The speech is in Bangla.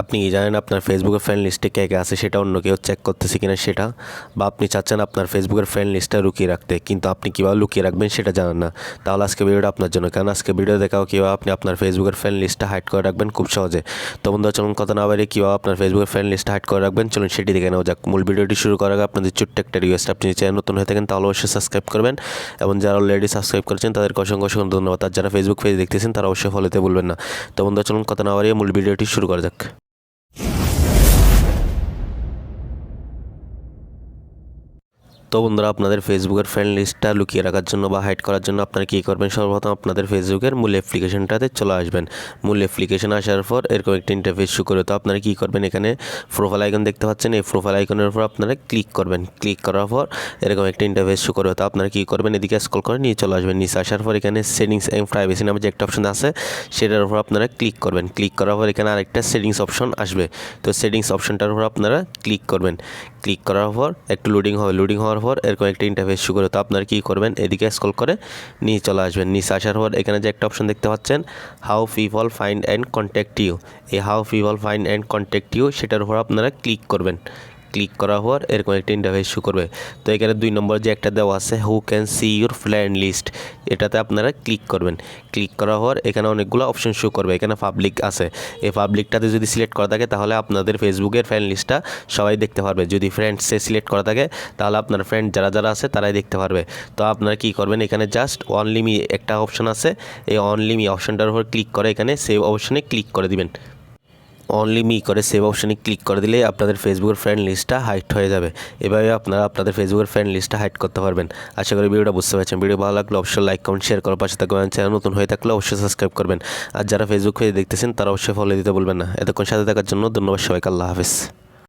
আপনি জানেন আপনার ফেসবুকের ফ্রেন্ড লিস্টে কে কে আছে সেটা অন্য কেউ চেক করতেছে কিনা সেটা? বা আপনি চাচ্ছেন আপনার ফেসবুকের ফ্রেন্ড লিস্টটা লুকিয়ে রাখতে, কিন্তু আপনি কীভাবে লুকিয়ে রাখবেন সেটা জানেন না। তাহলে আজকে ভিডিওটা আপনার জন্য, কারণ আজকে ভিডিও দেখাও কীভাবে আপনি আপনার ফেসবুকের ফ্রেন্ড লিস্টটা হাইড করে রাখবেন খুব সহজে। তো বন্ধুরা, চলুন কথা না বাইরে কীভাবে আপনার ফেসবুকের ফ্রেন্ড লিস্টটা হাইড করে রাখবেন, চলুন সেটি দেখে নেওয়া যাক। মূল ভিডিওটি শুরু করার আগে আপনাদের ছোট্ট একটা রিকোয়েস্ট আপনি চ্যানেল নতুন হয়ে থাকেন তাহলে অবশ্যই সাবস্ক্রাইব করবেন। এবং যারা অলরেডি সাবস্ক্রাইব করেছেন, তাদেরকে অসংখ্য অসংখ্য ধন্যবাদ। আর যারা ফেসবুক পেজ দেখতেছেন, তারা অবশ্যই ফলোতে বলবেন না। তো বন্ধুরা, চলুন কথা না বাড়িয়ে মূল ভিডিওটি শুরু করা যাক। তো বন্ধুরা, আপনাদের ফেসবুকের ফ্রেন্ড লিস্টটা লুকিয়ে রাখার জন্য বা হাইড করার জন্য আপনারা কী করবেন? সর্বপ্রথম আপনাদের ফেসবুকের মূল অ্যাপ্লিকেশনটাতে চলে আসবেন। মূল অ্যাপ্লিকেশন আসার পর এরকম একটা ইন্টারফেস শুরু করে তো আপনারা কী করবেন? এখানে প্রোফাইল আইকন দেখতে পাচ্ছেন। এই প্রোফাইল আইকনের উপর আপনারা ক্লিক করবেন। ক্লিক করার পর এরকম একটা ইন্টারফেস শুরু করবে তো আপনারা কী করবেন? এদিকে স্কল করে নিয়ে চলে আসবেন। নিচে আসার পর এখানে সেটিংস এবং প্রাইভেসি নামে যে একটা অপশন আছে, সেটার উপর আপনারা ক্লিক করবেন। ক্লিক করার পর এখানে আরেকটা সেটিংস অপশন আসবে। তো সেটিংস অপশনটার উপর আপনারা ক্লিক করবেন। ক্লিক করার পর একটু লোডিং হবে। লোডিং হওয়ার পর এরকম একটা ইন্টারফেস শুরু করে, তো আপনারা কী করবেন? এদিকে স্ক্রল করে নিয়ে চলে আসবেন। নিচে আসার পর এখানে যে একটা অপশন দেখতে পাচ্ছেন how people find and contact you এই how people find and contact you সেটার উপর আপনারা ক্লিক করবেন। ক্লিক করা হওয়ার এরকম একটা ইন্টারফেস শু করবে। তো এখানে দুই নম্বর যে একটা দেওয়া আছে who can see your friend list এটাতে আপনারা ক্লিক করবেন। ক্লিক করা হওয়ার এখানে অনেকগুলো অপশন শো করবে। এখানে পাবলিক আছে। এই পাবলিকটাতে যদি সিলেক্ট করা থাকে, তাহলে আপনাদের ফেসবুকের ফ্রেন্ড লিস্টটা সবাই দেখতে পারবে। যদি ফ্রেন্ডসে সিলেক্ট করা থাকে, তাহলে আপনার ফ্রেন্ড যারা যারা আছে, তারাই দেখতে পারবে। তো আপনারা কী করবেন, এখানে জাস্ট অনলিমি একটা অপশন আছে। এই অনলিমি অপশনটার উপর ক্লিক করে এখানে সেভ অপশনে ক্লিক করে দিবেন। অনলি মি করে সেভ অপশানে ক্লিক করে দিলে আপনাদের ফেসবুকের ফ্রেন্ড লিস্টটা হাইট হয়ে যাবে। এভাবে আপনারা আপনাদের ফেসবুকের ফ্রেন্ড লিস্টটা হাইট করতে পারবেন। আশা করি ভিডিওটা বুঝতে পারছেন। ভিডিও ভালো লাগলে অবশ্যই লাইক কমেন্ট শেয়ার করার পাশে থাকবেন চ্যানেল নতুন হয়ে থাকলে অবশ্যই সাবস্ক্রাইব করবেন। আর যারা ফেসবুক হয়ে দেখতেছেন তারা অবশ্যই ফলো দিতে বলবেন না। এতক্ষণ সাথে থাকার জন্য ধন্যবাদ সবাইকে। আল্লাহ হাফিজ।